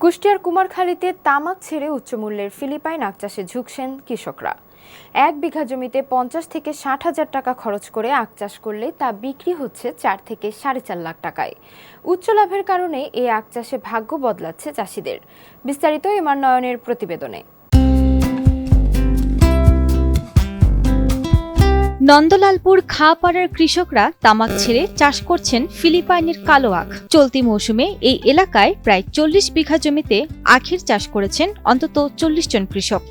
কুষ্টিয়ার কুমারখালীতে তামাক ছেড়ে উচ্চমূল্যের ফিলিপাইন আখ চাষে ঝুঁকছেন কৃষকরা। এক বিঘা জমিতে পঞ্চাশ থেকে ষাট হাজার টাকা খরচ করে আখ চাষ করলে তা বিক্রি হচ্ছে চার থেকে সাড়ে চার লাখ টাকায়। উচ্চ লাভের কারণে এই আখ চাষে ভাগ্য বদলাচ্ছে চাষিদের। বিস্তারিত এমার নয়নের প্রতিবেদনে। নন্দলালপুর খাপাড়ার কৃষকরা তামাক ছেড়ে চাষ করছেন ফিলিপাইনের কালো আখ। চলতি মৌসুমে এই এলাকায় প্রায় চল্লিশ বিঘা জমিতে আখের চাষ করেছেন অন্তত চল্লিশ জন কৃষক।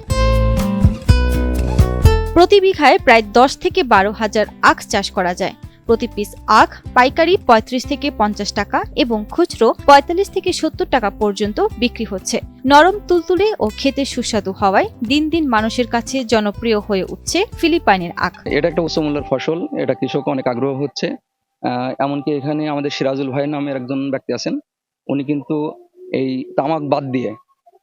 প্রতি বিঘায় প্রায় দশ থেকে বারো হাজার আখ চাষ করা যায়। প্রতি পিস আখ পাইকারি পঁয়ত্রিশ থেকে পঞ্চাশ টাকা এবং খুচরো পঁয়তাল্লিশ থেকে সত্তর টাকা পর্যন্ত বিক্রি হচ্ছে। নরম তুলতুলে ও খেতে সুস্বাদু হওয়ায় দিন দিন মানুষের কাছে জনপ্রিয় হয়ে উঠছে ফিলিপাইনের আখ। এটা একটা উচ্চমূল্যের ফসল এটা কৃষক অনেক আগ্রহ হচ্ছে। আহ, এমনকি এখানে আমাদের সিরাজুল ভাই নামের একজন ব্যক্তি আছেন উনি কিন্তু এই তামাক বাদ দিয়ে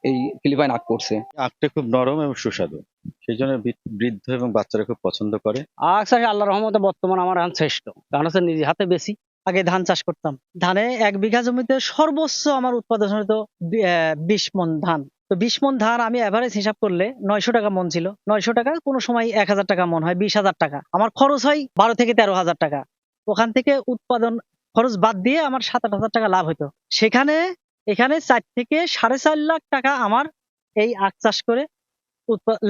এই ফিলিপাইন আখ করছে। আখটা খুব নরম এবং সুস্বাদু। সেই জন্য বৃদ্ধ এবং বাচ্চারা খুব পছন্দ করে। আখ চাষ আল্লাহ রহমতে বর্তমান আমার এখন শ্রেষ্ঠ। কারণ হচ্ছে নিজে হাতে বেশি। আগে ধান চাষ করতাম। ধানে এক বিঘা জমিতে সর্বোচ্চ আমার উৎপাদন হতো বিশ মন ধান। তো বিশ মন ধান আমি এভারেজ হিসাব করলে নয়শো টাকা মন ছিল। নয়শো টাকা কোনো সময় এক হাজার টাকা মন হয়, বিশ হাজার টাকা। আমার খরচ হয় বারো থেকে তেরো হাজার টাকা। ওখান থেকে উৎপাদন খরচ বাদ দিয়ে আমার সাত আট হাজার টাকা লাভ হতো সেখানে, এখানে চার থেকে সাড়ে চার লাখ টাকা আমার এই আখ চাষ করে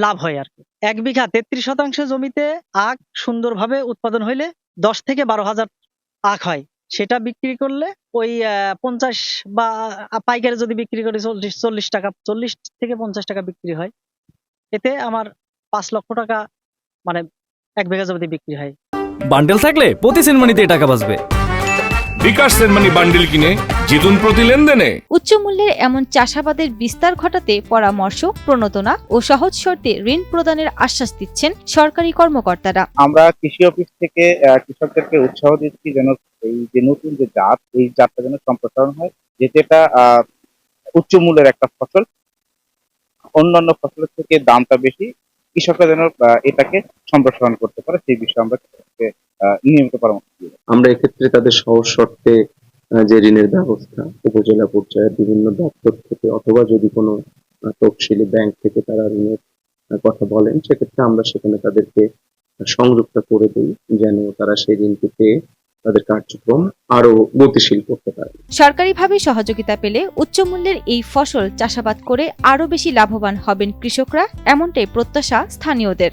লাভ হয় আর কি। এক বিঘা তেত্রিশ শতাংশ জমিতে আখ সুন্দরভাবে উৎপাদন হইলে দশ থেকে বারো হাজার আখ হয়। সেটা বিক্রি করলে ওই পঞ্চাশ বা পাইকারি যদি বিক্রি করি চল্লিশ চল্লিশ টাকা, চল্লিশ থেকে পঞ্চাশ টাকা বিক্রি হয়। এতে আমার পাঁচ লক্ষ টাকা মানে এক বিঘা জমিতে বিক্রি হয়। বান্ডেল থাকলে প্রতি সেনমানিতে টাকা বাঁচবে। বিকাশ সেনমানি বান্ডিল কিনে জিতুন প্রতি লেনদেনে। উচ্চ মূল্যের এমন চাষাবাদের বিস্তার ঘটাতে পরামর্শ প্রণোদনা ও সহজ শর্তে ঋণ প্রদানের আশ্বাস দিচ্ছেন সরকারি কর্মকর্তারা। আমরা কৃষি অফিস থেকে কৃষকদেরকে উৎসাহ দিচ্ছি যেন এই যে নতুন যে জাত এই জাতটা যেন সম্প্রসারণ হয় আহ, উচ্চ মূল্যের একটা ফসল অন্যান্য ফসলের থেকে দামটা বেশি কৃষকরা যেন আহ, এটাকে সম্প্রসারণ করতে পারে সেই বিষয়ে আমরা নিয়মিত পরামর্শ দিই আমরা এক্ষেত্রে তাদের সহজ শর্তে যে ঋণের ব্যবস্থা উপজেলা পর্যায়ে বিভিন্ন দপ্তর থেকে অথবা যদি কোনো তফসিলি ব্যাংক থেকে তারা ঋণের কথা বলেন সেক্ষেত্রে আমরা সেখানে তাদেরকে সংযুক্ত করে দিই যেন তারা সেই ঋণটি পেয়ে তাদের কার্যক্রম আরও গতিশীল করতে পারে। সরকারিভাবে সহযোগিতা পেলে উচ্চ মূল্যের এই ফসল চাষাবাদ করে আরও বেশি লাভবান হবেন কৃষকরা এমনটাই প্রত্যাশা স্থানীয়দের।